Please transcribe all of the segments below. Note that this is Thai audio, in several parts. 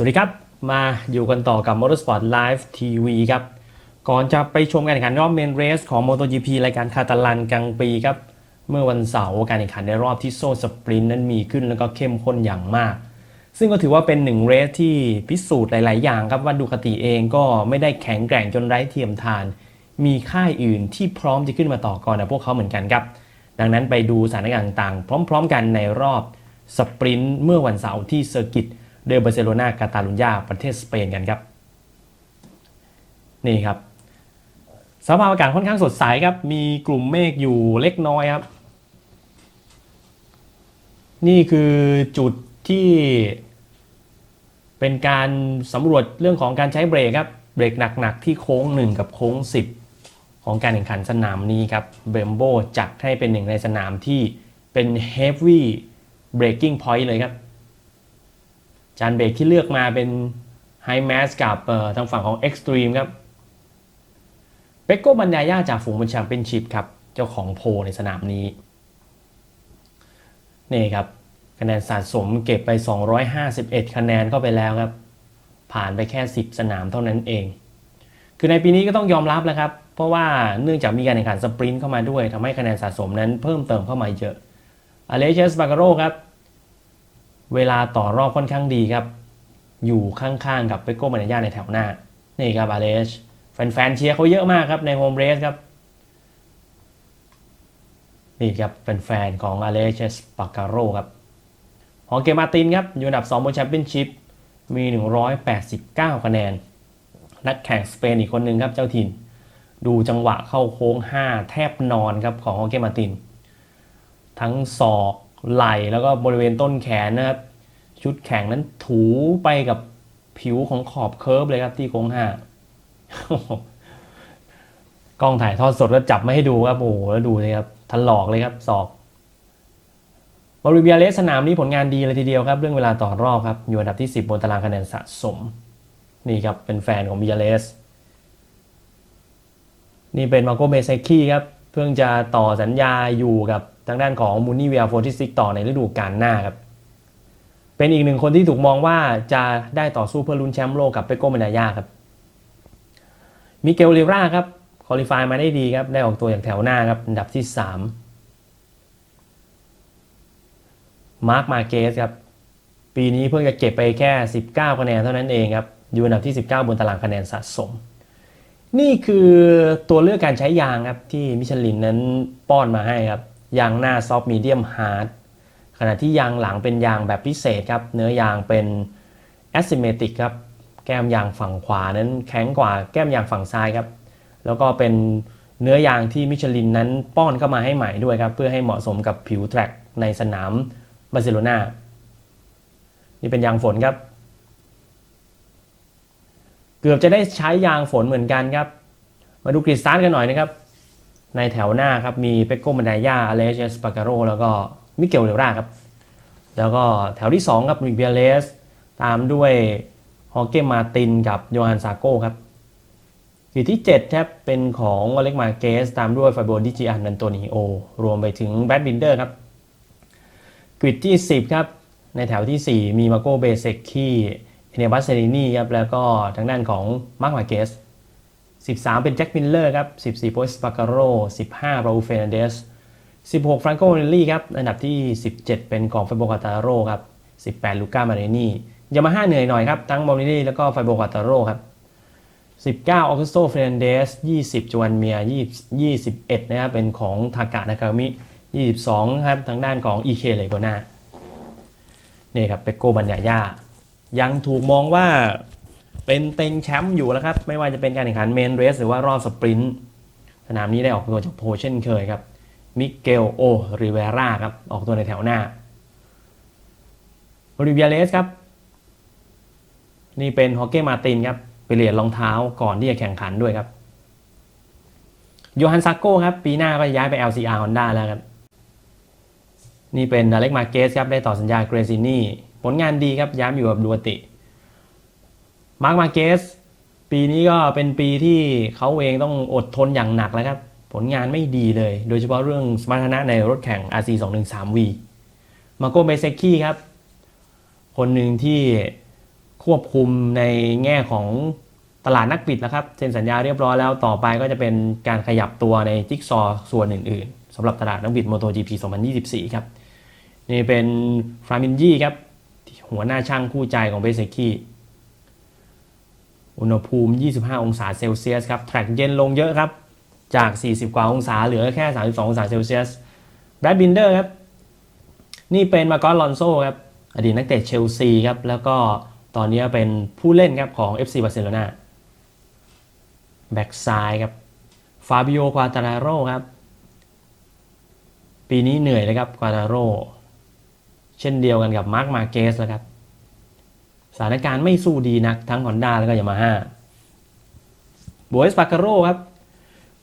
สวัสดีครับ มาอยู่กันต่อกับ Motorsport Live TV ครับ ก่อนจะไปชมการแข่งขันรอบเมนเรสของ MotoGP รายการคาตาลันกลางปีครับ เมื่อวันเสาร์การแข่งขันในรอบที่โซ่สปรินต์นั้นมีขึ้นแล้วก็เข้มข้นอย่างมาก ซึ่งก็ถือว่าเป็นหนึ่งเรสที่พิสูจน์หลาย ๆ อย่างครับ ว่าดูคติเองก็ไม่ได้แข็งแกร่งจนไร้เทียมทาน มีค่ายอื่นที่พร้อมจะขึ้นมาต่อกรกับพวกเขาเหมือนกันครับ ดังนั้นไปดูสถานการณ์ต่างๆ พร้อม ๆ กันในรอบสปรินต์เมื่อวันเสาร์ที่เซอร์กิต เดอเบอร์เซโลนากาตาลุญญาประเทศสเปนกันครับ นี่ครับสภาพอากาศค่อนข้างสดใสครับ มีกลุ่มเมฆอยู่เล็กน้อยครับ นี่คือจุดที่เป็นการสำรวจเรื่องของการใช้เบรกครับ เบรกหนักๆที่โค้ง 1 กับโค้ง 10 ของการแข่งขันสนามนี้ครับเบรมโบจัดให้เป็นหนึ่งในสนามที่เป็น heavy braking point เลยครับ จานเบรกที่เลือกมาเป็น High Mass กับทางฝั่งของ Extreme ครับเปโก้บันยายาจากฝูงบนแชมเปี้ยนชิพครับ เจ้าของโพในสนามนี้ นี่ครับ คะแนนสะสมเก็บไป 251 คะแนนเข้าไปแล้วครับ ผ่านไปแค่ 10 สนามเท่านั้นเอง คือในปีนี้ก็ต้องยอมรับแล้วครับ เพราะว่าเนื่องจากมีการแข่งขันสปรินต์เข้ามาด้วยทำให้คะแนนสะสมนั้นเพิ่มเติมเข้ามาเยอะอเลเชสบาการโรครับ เวลาต่อรอบค่อนข้างดีครับ อยู่ข้างๆกับเปโก้มาเนย่าในแถวหน้า นี่ครับอาเลชแฟนๆเชียร์เขาเยอะมากครับในโฮมเรสครับ นี่ครับแฟนๆของอาเลชสปาการโรครับฮองเกมาตินครับ อยู่อันดับ 2 บนแชมเปี้ยนชิพมี 189 คะแนน นักแข่งสเปนอีกคนหนึ่งครับเจ้าถิ่น ดูจังหวะเข้าโค้ง 5 แทบนอนครับของฮองเกมาติน ทั้งศอก ไหล่แล้วก็บริเวณต้นแขนนะครับ ชุดแข่งนั้นถูไปกับผิวของขอบเคิร์ฟเลยครับที่โค้ง5กล้องถ่ายทอดสดแล้วจับไม่ให้ดูครับโอ้โหแล้วดูเลยครับทันหลอกเลยครับศอกบริเวียเลสสนามนี้ผลงานดีเลยทีเดียวครับ เรื่องเวลาต่อรอบครับ อยู่อันดับที่ 10 บนตารางคะแนนสะสม นี่ครับเป็นแฟนของเบียเลส นี่เป็นมาโกเมเซคีครับ เพิ่งจะต่อสัญญาอยู่กับ ทางด้านของมูนี่เวียโฟติซิกต่อในฤดูกาลหน้าครับ เป็นอีกหนึ่งคนที่ถูกมองว่าจะได้ต่อสู้เพื่อลุ้นแชมป์โลกกับเปโกเมนายาครับ มิเกลเลราครับคอลิฟายมาได้ดีครับ ได้ออกตัวอย่างแถวหน้าครับอันดับที่ 3 มาร์คมาเกสครับ ปีนี้เพิ่งจะเก็บไปแค่ 19 คะแนนเท่านั้นเองครับ อยู่อันดับที่ 19 บนตารางคะแนนสะสม นี่คือตัวเลือกการใช้ยางครับที่มิชลินนั้นป้อนมาให้ครับ ยางหน้าซอฟต์มีเดียมฮาร์ดขณะที่ยางหลังเป็นยางแบบพิเศษครับ เนื้อยางเป็น a s y m m e t r i c ครับ แก้มยางฝั่งขวานั้นแข็งกว่าแก้มยางฝั่งซ้ายครับ แล้วก็เป็นเนื้อยางที่มิชลินนั้นป้อนเข้ามาให้ใหม่ด้วยครับ เพื่อให้เหมาะสมกับผิวแทร็กในสนามบาร์เซโลนานี่เป็นยางฝนครับ เกือบจะได้ใช้ยางฝนเหมือนกันครับ มาดูกริดสตาร์ทกันหน่อยนะครับ ในแถวหน้าครับมีเปโกมันดายาอเลเชสปาการโรแล้วก็มิเกลเลราครับ แล้วก็แถวที่2ครับมิเบียเลส ตามด้วยฮอเกมมาตินกับโยฮันซาโก้ครับกริดที่7ครับเป็นของอเล็กมาเกส ตามด้วยฟาโบดิจิอันนันโตนิโอ รวมไปถึงแบดบินเดอร์ครับกริดที่ 10 ครับ ในแถวที่ 4 มีมาโกเบเซกคีเอเนบัสเซรินีครับแล้วก็ทางด้านของมาร์คมาเกส 13 เป็นแจ็คมิลเลอร์ครับ 14โปสปาการโร15ราอูเฟนเดส16ฟรานโกเนลลี่ครับ อันดับที่ 17 เป็นของไฟโบกาตาโรครับ 18 ลูก้ามาเรนียามาฮ่าเหนื่อยหน่อยครับ ทั้งมอรินี่แล้วก็ไฟโบกาตาโรครับ19ออกุสโตเฟรนเดส20จวนเมีย21 นะครับ เป็นของทากะนากามิ 22 ครับ ทางด้านของอีเคเลโกนานี่ครับเปโกบัญญาย่ายังถูกมองว่า เป็นเต็งแชมป์อยู่แล้วครับ ไม่ว่าจะเป็นการแข่งขันเมนเรสหรือว่ารอบสปรินต์สนามนี้ได้ออกตัวจากโพเช่นเคยครับมิเกลโอริเวราครับ ออกตัวในแถวหน้าโอริเวียเลสครับ นี่เป็นฮอกเก้มาตินครับ ไปเรียนรองเท้าก่อนที่จะแข่งขันด้วยครับโยฮันซาโก้ครับ ปีหน้าก็ย้ายไป LCR Honda แล้วครับ นี่เป็นอเล็กมาเกสครับ ได้ต่อสัญญาเกรซินี่ ผลงานดีครับ ย้ำอยู่กับดูติ มาร์คมาเกสปีนี้ก็เป็นปีที่เขาเองต้องอดทนอย่างหนักแล้วครับ ผลงานไม่ดีเลย โดยเฉพาะเรื่องสมรรถนะในรถแข่ง RC 2 1 3 V มาโกเบเซคีครับ คนหนึ่งที่ควบคุมในแง่ของตลาดนักบิดแล้วครับเซ็นสัญญาเรียบร้อยแล้วต่อไปก็จะเป็นการขยับตัวในจิ๊กซอส่วนอื่นๆสำหรับตลาดนักบิด MotoGP 2024 ครับ นี่เป็นฟรามินยีครับ หัวหน้าช่างคู่ใจของเบเซคี อุณหภูมิ 25 องศาเซลเซียสครับแทร็กเย็นลงเยอะครับจาก 40 กว่าองศาเหลือแค่ 32 องศาเซลเซียสแบดบินเดอร์ครับนี่เป็นมาร์กอลอนโซครับอดีตนักเตะเชลซีครับแล้วก็ตอนนี้เป็นผู้เล่นครับของ FC บาร์เซโลนาแบ็กซ้ายครับฟาบิโอควาตาราโรครับปีนี้เหนื่อยเลยครับควาตาโรเช่นเดียวกันกับมาร์คมาเกสแล้วครับ สถานการณ์ไม่สู้ดีนักทั้งฮอนด้าแล้วก็ยามาฮ่าโบเอสปาคาโรครับ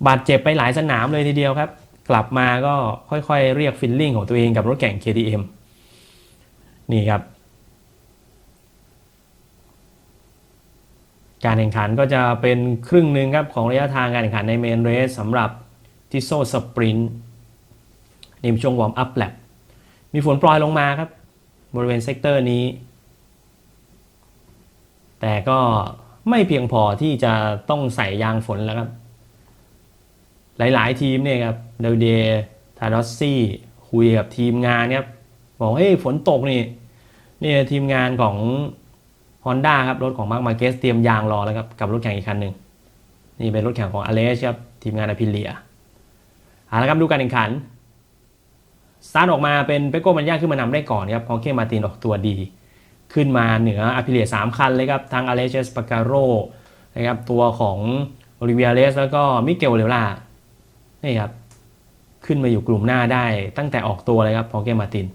บาดเจ็บไปหลายสนามเลยทีเดียวครับ กลับมาก็ค่อยๆ เรียกฟิลลิ่งของตัวเองกับรถแข่ง KTM นี่ครับ การแข่งขันก็จะเป็นครึ่งหนึ่งครับ ของระยะทางการแข่งขันในเมนเรสสำหรับทิโซสปรินต์ในช่วงวอร์มอัพแลปมีฝนโปรยลงมาครับ บริเวณเซกเตอร์นี้ แต่ก็ไม่เพียงพอที่จะต้องใส่ยางฝนแล้วครับ หลาย ๆ ทีมเนี่ยครับเดลเดทารอสซี่คุยกับทีมงานครับบอกเฮ้ยฝนตกนี่นี่ทีมงานของ Honda ครับรถของมาร์คมาเกสเตรียมยางรอแล้วครับกับรถแข่งอีกคันหนึ่งนี่เป็นรถแข่งของอเลสครับทีมงานอพิเลียเอาละครับดูการแข่งขันสตาร์ทออกมาเป็นเปโก้มันย่าขึ้นมานำได้ก่อนครับพอเคมาตินออกตัวดี ขึ้นมาเหนืออพิเลียสามคันเลยครับทั้งอเลชสปาการโรนะครับตัวของโอลิเวียเลสแล้วก็มิเกลเลล่านี่ครับขึ้นมาอยู่กลุ่มหน้าได้ตั้งแต่ออกตัวเลยครับพอเกมาติน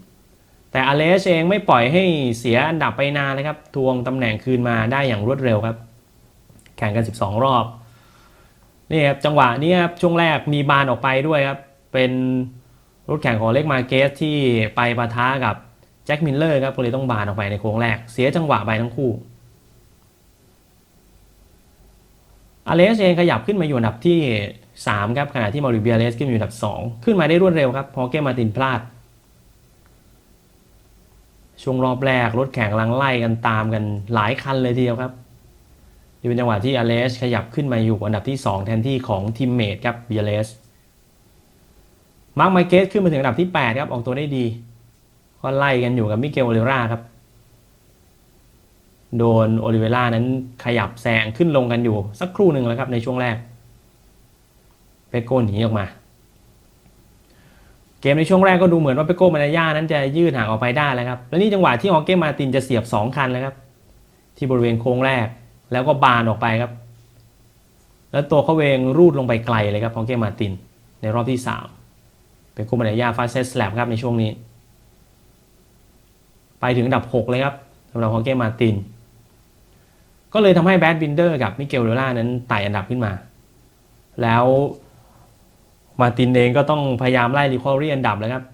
แต่อเลสเองไม่ปล่อยให้เสียอันดับไปนานเลยครับทวงตำแหน่งคืนมาได้อย่างรวดเร็วครับ แข่งกัน 12 รอบนี่ครับจังหวะนี้ครับช่วงแรกมีบานออกไปด้วยครับเป็นรถแข่งของเล็กมาเกสที่ไปปะทะกับ จ็คมิลเลอร์ครับก็เลยต้องบานออกไปในโค้งแรก เสียจังหวะไปทั้งคู่อเลสเองขยับขึ้นมาอยู่อันดับที่ 3 ครับขณะที่มาริเบียเลสขึ้นมาอยู่อันดับ 2 ขึ้นมาได้รวดเร็วครับพอเกมมาตินพลาด ช่วงรอบแรก รถแข่งลังไล่กันตามกันหลายคันเลยทีเดียวครับนี่เป็นจังหวะที่อเลสขยับขึ้นมาอยู่อันดับที่ 2 แทนที่ของทีมเมทครับเบียเลสมาร์คไมเกสขึ้นมาถึงอันดับที่ 8 ครับออกตัวได้ดี ก็ไล่กันอยู่กับมิเกลโอลิเวราครับ โดนโอลิเวรานั้นขยับแซงขึ้นลงกันอยู่สักครู่หนึ่งแล้วครับในช่วงแรก เปโก้หนีออกมา เกมในช่วงแรกก็ดูเหมือนว่าเปโก้มานาย่านั้นจะยืดห่างออกไปได้แล้วครับ แล้วนี่จังหวะที่ฮอกเก้มาตินจะเสียบ 2 คันแล้วครับ ที่บริเวณโค้งแรกแล้วก็บานออกไปครับ แล้วตัวเขาเองรูดลงไปไกลเลยครับฮอกเก้มาตินในรอบที่3เปโก้มานาย่าฟาสเซสแลบครับในช่วงนี้ ไปถึงอันดับ 6 เลยครับสำหรับฮอเก้มาติน ก็เลยทำให้แบดบินเดอร์กับมิเกลเดล่านั้นไต่อันดับขึ้นมา แล้วมาตินเองก็ต้องพยายามไล่รีคอรี่อันดับแล้วครับ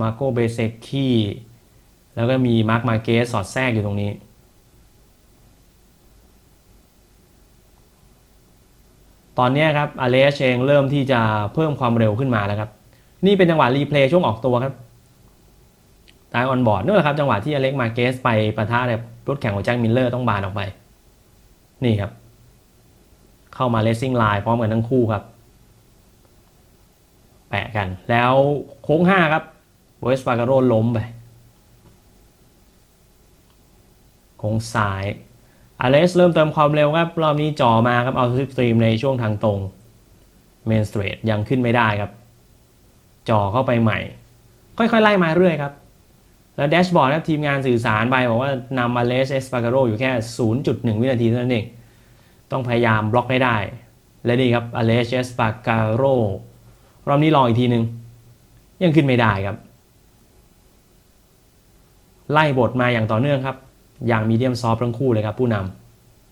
มาโกเบเซคีแล้วก็มีมาร์คมาเกสสอดแทรกอยู่ตรงนี้ ตอนนี้ครับอเลสเองเริ่มที่จะเพิ่มความเร็วขึ้นมาแล้วครับ นี่เป็นจังหวะรีเพลย์ช่วงออกตัวครับ ตายออนบอร์ดนี่แหละครับจังหวะที่อเล็กมาเกสไปประทะกับรถแข่งของแจ็คมิลเลอร์ต้องบานออกไป นี่ครับ เข้ามาเลสซิ่งไลน์พร้อมกันทั้งคู่ครับ แปะกัน แล้วโค้งห้าครับเวสปาการโรล้มไปโค้งซ้ายอเลสเริ่มเติมความเร็วครับ รอบนี้จ่อมาครับ เอาสตรีมในช่วงทางตรงเมนสเตรทยังขึ้นไม่ได้ครับ จ่อเข้าไปใหม่ ค่อยๆ ไล่มาเรื่อยครับ แล้วแดชบอร์ดครับทีมงานสื่อสารไปบอกว่านำอเลสเอสปาการโรอยู่แค่ 0.1 วินาทีเท่านั้นเอง ต้องพยายามบล็อกให้ได้ และนี่ครับอเลสเอสปาการโรรอบนี้ลองอีกทีหนึ่งยังขึ้นไม่ได้ครับ ไล่บทมาอย่างต่อเนื่องครับ อย่างมีเดียมซอฟทั้งคู่เลยครับ ผู้น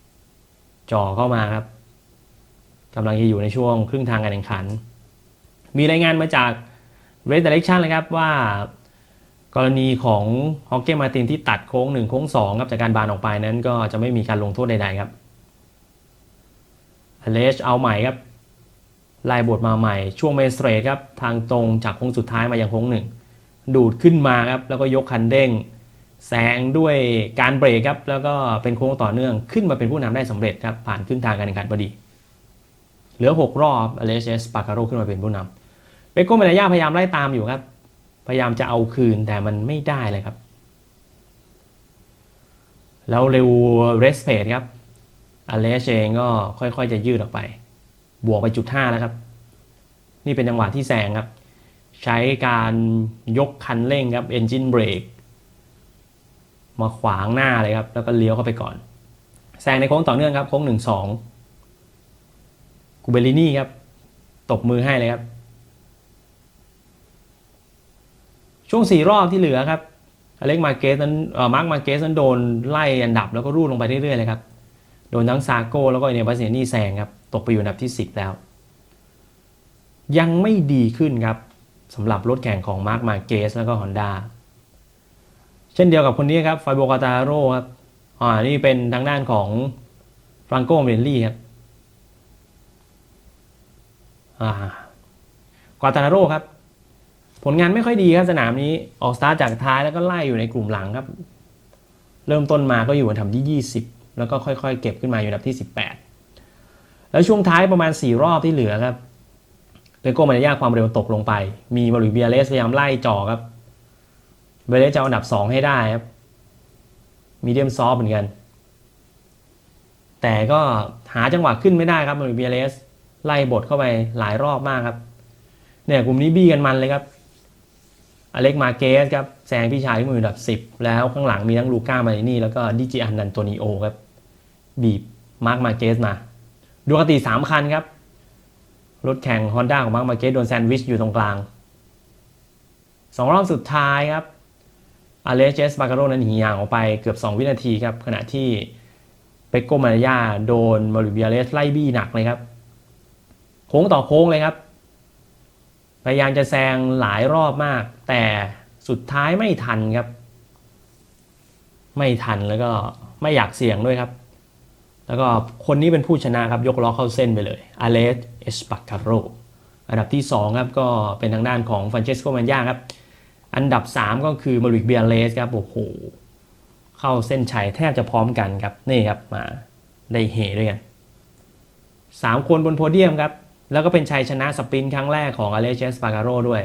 ำจ่อเข้ามาครับกำลังจะอยู่ในช่วงครึ่งทางการแข่งขัน มีรายงานมาจาก Red Direction เลยครับว่า กรณีของฮอกเก้มาตินที่ตัดโค้ง 1 โค้ง2ครับจากการบานออกไปนั้นก็จะไม่มีการลงโทษใดๆครับอเลสเอาใหม่ครับไล่บทมาใหม่ ช่วงเมนสเตรทครับทางตรงจากโค้งสุดท้ายมายังโค้งหนึ่งดูดขึ้นมาครับแล้วก็ยกคันเร่งแซงด้วยการเบรกครับแล้วก็เป็นโค้งต่อเนื่องขึ้นมาเป็นผู้นำได้สำเร็จครับผ่านขึ้นทางการแข่งขันพอดี เหลือ 6 รอบอเลชสปาการโรขึ้นมาเป็นผู้นำเปโก้เมนายาพยายามไล่ตามอยู่ครับ พยายามจะเอาคืนแต่มันไม่ได้เลยครับ แล้วเร็วเรสเพดครับอเลสเองก็ค่อยๆ จะยืดออกไป บวกไปจุดห้าแล้วครับ นี่เป็นจังหวะที่แซงครับ ใช้การยกคันเร่งครับ engine brake มาขวางหน้าเลยครับ แล้วก็เลี้ยวเข้าไปก่อน แซงในโค้งต่อเนื่องครับ โค้งหนึ่งสองกูเบลินี่ครับ ตบมือให้เลยครับ ช่วงสี่รอบที่เหลือครับอเล็กมาเกสนั้นเออมาร์กมาเกสนั้นโดนไล่อันดับแล้วก็รูดลงไปเรื่อยๆเลยครับ โดนทั้งซาโก้แล้วก็เอเนบัสเซนี่แซงครับ ตกไปอยู่อันดับที่ 10 แล้ว ยังไม่ดีขึ้นครับสำหรับรถแข่งของมาร์กมาเกสแล้วก็ Honda เช่นเดียวกับคนนี้ครับไฟโบกาตาโร่ครับอ่านี่เป็นทางด้านของฟรังโกเมนลี่ครับอ่ากาตาโร่ครับ ผลงานไม่ค่อยดีครับสนามนี้ออกสตาร์จากท้ายแล้วก็ไล่อยู่ในกลุ่มหลังครับ เริ่มต้นมาก็อยู่อันดับที่ 20 แล้วก็ค่อยๆ เก็บขึ้นมาอยู่อันดับที่ 18 แล้วช่วงท้ายประมาณ 4 รอบที่เหลือครับเปโก้มานยาความเร็วตกลงไป มีบริเบียเลสพยายามไล่จ่อครับเบเลสจะเอาอันดับ 2 ให้ได้ครับมีเดียมซอฟเหมือนกัน แต่ก็หาจังหวะขึ้นไม่ได้ครับบริเบียเลสไล่บทเข้าไปหลายรอบมากครับเนี่ยกลุ่มนี้บี้กันมันเลยครับ อเล็กมาเกสครับแซงพี่ชายที่มืออันดับ 10 แล้วข้างหลังมีทั้งลูก้ามารินี่ แล้วก็ดิจิอันนันโตนิโอครับ บีบมาร์กมาเกสมาดูกติ3คันครับ รถแข่ง Honda ของมาร์กมาเกสโดนแซนด์วิชอยู่ตรงกลางสองรอบสุดท้ายครับอเลเจสบาการโรนั้นหนีห่างออกไปเกือบ 2 วินาทีครับ ขณะที่เปโกมานายาโดนมาริเบียเลสไล่บี้หนักเลยครับ โค้งต่อโค้งเลยครับ พยายามจะแซงหลายรอบมาก แต่สุดท้ายไม่ทันครับ ไม่ทันแล้วก็ไม่อยากเสี่ยงด้วยครับ แล้วก็คนนี้เป็นผู้ชนะครับ ยกล้อเข้าเส้นไปเลยอเลสเอสปาคาโรอันดับที่ 2 ครับก็เป็นทางด้านของฟ a นเชสโกมันยาครับ อันดับ 3 ก็คือมาริกเบียเลสครับโอ้โหเข้าเส้นชัยแทบจะพร้อมกันครับ นี่ครับมาได้เฮด้วยกันสามคนบนโพเดียมครับ แล้วก็เป็นชัยชนะสปรินต์ครั้งแรกของอเลเชสปาการโรด้วย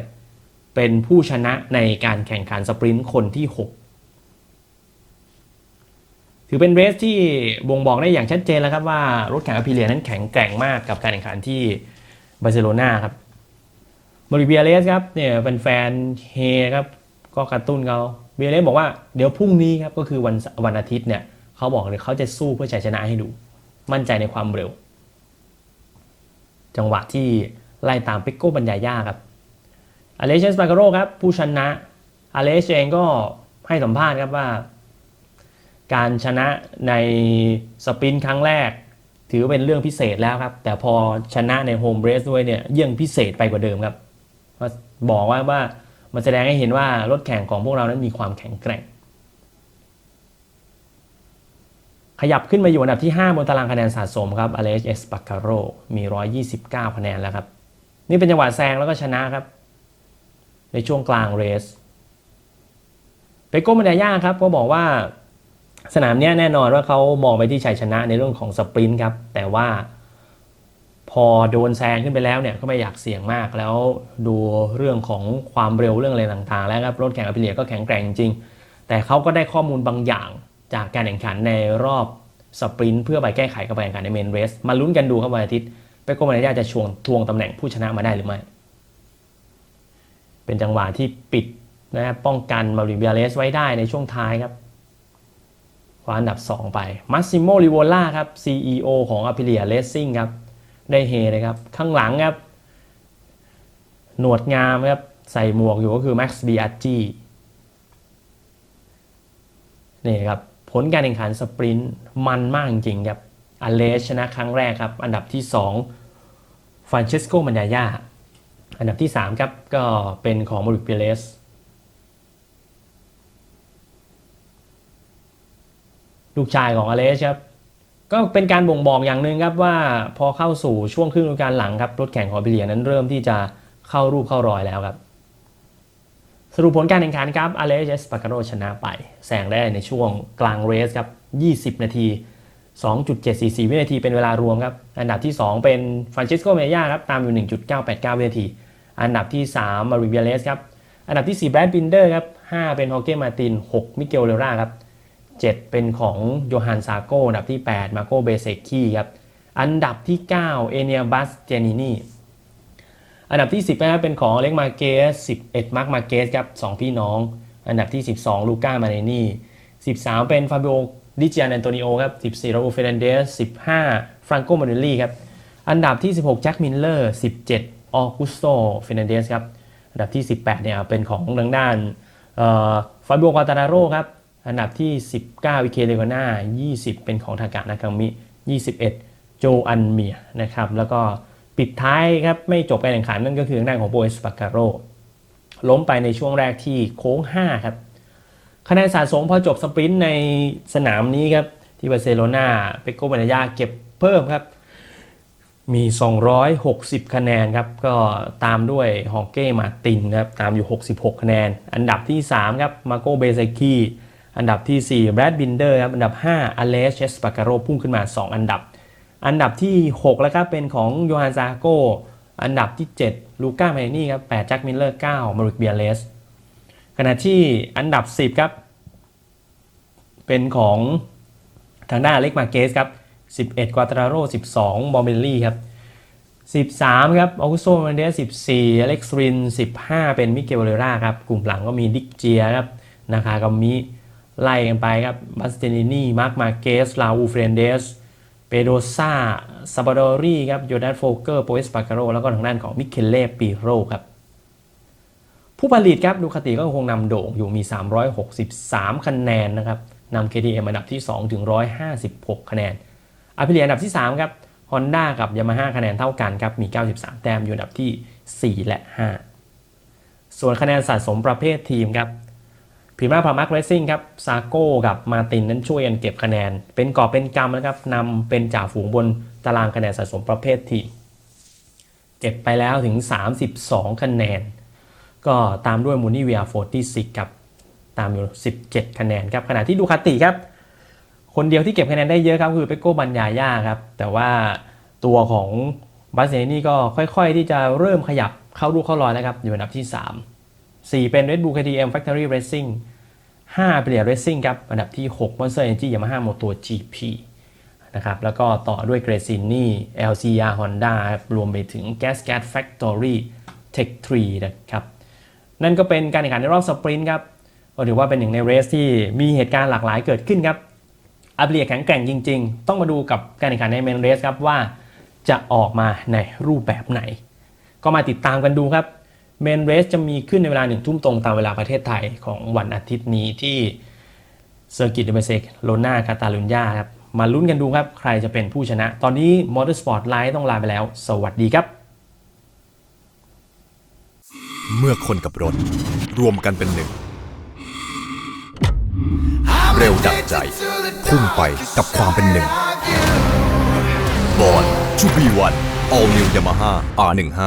เป็นผู้ชนะในการแข่งขันสปรินต์คนที่ 6 ถือเป็นเรสที่บ่งบอกได้อย่างชัดเจนแล้วครับว่ารถแข่งอพิเลียนั้นแข็งแกร่งมากกับการแข่งขันที่บาร์เซโลนาครับมาริเบียเลสครับเนี่ยเป็นแฟนเฮครับก็กระตุ้นเขาเบียเลสบอกว่าเดี๋ยวพรุ่งนี้ครับก็คือวันวันอาทิตย์เนี่ยเขาบอกเลยเขาจะสู้เพื่อชัยชนะให้ดู มั่นใจในความเร็ว จังหวะที่ไล่ตามเปกโก้บัญญายาครับอเลเชสปาการโรครับผู้ชนะอเลเชเองก็ให้สัมภาษณ์ครับว่า การชนะในสปรินต์ครั้งแรก ถือว่าเป็นเรื่องพิเศษแล้วครับ แต่พอชนะในโฮมเรสด้วยเนี่ยยิ่งพิเศษไปกว่าเดิมครับบอกว่าว่ามันแสดงให้เห็นว่ารถแข่งของพวกเรานั้นมีความแข็งแกร่ง ขยับขึ้นมาอยู่อันดับที่ 5 บนตารางคะแนนสะสมครับอเลสเอสปาคาโรมี 129 คะแนนแล้วครับ นี่เป็นจังหวะแซงแล้วก็ชนะครับ ในช่วงกลางเรสเปโก้มันดายาครับก็บอกว่าสนามนี้แน่นอนว่าเขามองไปที่ชัยชนะในเรื่องของสปรินต์ครับ แต่ว่าพอโดนแซงขึ้นไปแล้วเนี่ยก็ไม่อยากเสี่ยงมากแล้วดูเรื่องของความเร็วเรื่องอะไรต่างๆ แล้วครับรถแข่งอพิเลียก็แข็งแกร่งจริง แต่เขาก็ได้ข้อมูลบางอย่าง จากการแข่งขันในรอบสปรินต์เพื่อไปแก้ไขกับการแข่งขันในเมนเรส มาลุ้นกันดูครับวันอาทิตย์เปโกมาริยจะชวงทวงตำแหน่งผู้ชนะมาได้หรือไม่ เป็นจังหวะที่ปิดนะป้องกันมาริเบียเลสไว้ได้ในช่วงท้ายครับคว้าอันดับ 2 ไปมัสซิโมริโวล่าครับ CEO ของ Aprilia Racing ครับ ได้เฮเลยครับ ข้างหลังครับ หนวดงามครับ ใส่หมวกอยู่ก็คือ Max b i a g g i นี่ครับ ผลการแข่งขันสปรินต์มันมากจริงครับอเลสชนะครั้งแรกครับ อันดับที่2ฟรานเชสโกมันยายาอันดับที่3ครับก็เป็นของม o ริกเปเลสลูกชายของอเลสครับก็เป็นการบ่งบอกอย่างหนึ่งครับว่าพอเข้าสู่ช่วงครึ่งฤดูกาลหลังครับรถแข่งของพิเลียนั้นเริ่มที่จะเข้ารูปเข้ารอยแล้วครับ สรุปผลการแข่งขันครับอเลเจสปาการโรชนะไปแซงได้ในช่วงกลางเรสครับ 20 นาที 2.744 วินาทีเป็นเวลารวมครับ อันดับที่ 2 เป็นฟรานชิสโกเมย่าครับ ตามอยู่ 1.989 วินาที อันดับที่ 3 มาริเบียเลสครับ อันดับที่ 4 แบรดบินเดอร์ครับ 5 เป็นฮอเก้มาติน 6 มิเกลเลราครับ 7 เป็นของโยฮันซาโกอันดับที่ 8 มาโกเบเซคีครับ อันดับที่ 9 เอเนียบัสเจนินี อันดับที่ 10นะครับเป็นของเล็กมาเกส11มาร์กมาเกสครับ2พี่น้อง อันดับที่ 12 ลูก้ามาเนนี่13 เป็นฟาบิโอดิจิอันแอนโตนิโอครับ14ราอูเฟรนเดส15ฟรานโกมาเนลลี่ครับอันดับที่ 16แจ็คมิลเลอร์17ออกุสโตเฟรนเดสครับอันดับที่ 18เนี่ยเป็นของทางด้านฟาบิโอควาตาราโรครับอันดับที่ 19อิเคเลโกนา20 เป็นของทากานาคามิ21 โจอันเมียนะครับแล้วก็ ปิดท้ายครับไม่จบการแข่งขันนั่นก็คือทางด้านของโบเอสปาการโรล้มไปในช่วงแรกที่โค้ง 5 ครับ คะแนนสะสมพอจบสปรินต์ในสนามนี้ครับ ที่บาร์เซโลนาเปโกบานายาเก็บเพิ่มครับ มี 260 คะแนนครับ ก็ตามด้วยฮอกเก้มาตินครับ ตามอยู่ 66 คะแนน อันดับที่ 3 ครับ มาโกเบเซคีอันดับที่ 4 แบรดบินเดอร์ครับ อันดับ 5อเลสเชสปาการโรพุ่งขึ้นมา 2 อันดับ อันดับที่6แล้วครับเป็นของโยฮันซาโกอันดับที่ 7 ลูก้าเมนี่ครับ8แจ็คมิลเลอร์9มาริกเบียเลสขณะที่อันดับ 10 ครับ เป็นของทางด้านเล็กมาเกสครับ11 กวาตราโร 12 บอมเบลลี่ครับ13 ครับออกุโซมันเดส14อเล็กซ์ริน 15 เป็นมิเกลเลราครับ กลุ่มหลังก็มีดิกเจียครับ นาคากามิ ไล่กันไปครับ บัสเตนินี่ มาร์คมาเกส ลาอูเฟรนเดส ปโดซาซาบาดรีครับโยดานโฟเกอร์โปเอสปาการโรแล้วก็ทางด้านของมิเคเล่ปีโรครับ ผู้ผลิตครับดูคติก็คงนำโด่งอยู่มี 363 คะแนนนะครับนำ KTM อันดับที่ 2 ถึง 156 คะแนนอ p ิเลียอันดับที่ 3 ครับ Honda กับ Yamaha คะแนนเท่ากันครับ มี 93 แต้มอยู่อันดับที่ 4 และ 5 ส่วนคะแนนสะสมประเภททีมครับ พีมาพามาร์คเรซิ่งครับซาโก้กับมาตินนั้นช่วยกันเก็บคะแนน เป็นกอบเป็นกำนะครับนำเป็นจ่าฝูงบนตารางคะแนนสะสมประเภททีมเก็บไปแล้วถึง 32 คะแนน ก็ตามด้วยมูนี่เวียโฟตี้ซิกครับตามอยู่17 คะแนนครับขณะที่ดูคาติครับ คนเดียวที่เก็บคะแนนได้เยอะครับคือเปโก้บัญญาย่าครับ แต่ว่าตัวของบาเซนี่ก็ค่อยๆ ที่จะเริ่มขยับเข้ารูเข้ารอยแล้วครับอยู่อันดับที่ 3 4 เป็น Red Bull KTM Factory Racing 5เปลี่ยน Racing ครับ อันดับที่ 6 Monster Energy Yamaha Moto GP นะครับ แล้วก็ต่อด้วย g r a c i n i LCR Honda ครับรวมไปถึง Gas Gas Factory Tech 3นะครับ นั่นก็เป็นการแข่งขันในรอบสปรินต์ครับ ก็ถือว่าเป็นหนึ่งในเรสที่มีเหตุการณ์หลากหลายเกิดขึ้นครับอัปเลียแข็งแกร่งจริง ๆ ต้องมาดูกับการแข่งขันในเมนเรสครับว่าจะออกมาในรูปแบบไหน ก็มาติดตามกันดูครับ เมนเรสจะมีขึ้นในเวลาหนึ่งทุ่มตรงตามเวลาประเทศไทยของวันอาทิตย์นี้ที่เซอร์กิตเดเบเซกโลนาคาตาลุญญาครับ มาลุ้นกันดูครับ ใครจะเป็นผู้ชนะ ตอนนี้มอเตอร์สปอร์ตไลท์ต้องลาไปแล้ว สวัสดีครับ เมื่อคนกับรถ รวมกันเป็นหนึ่ง เร็วดับใจ พุ่งไปกับความเป็นหนึ่งบอลชูบีวัน All New Yamaha R15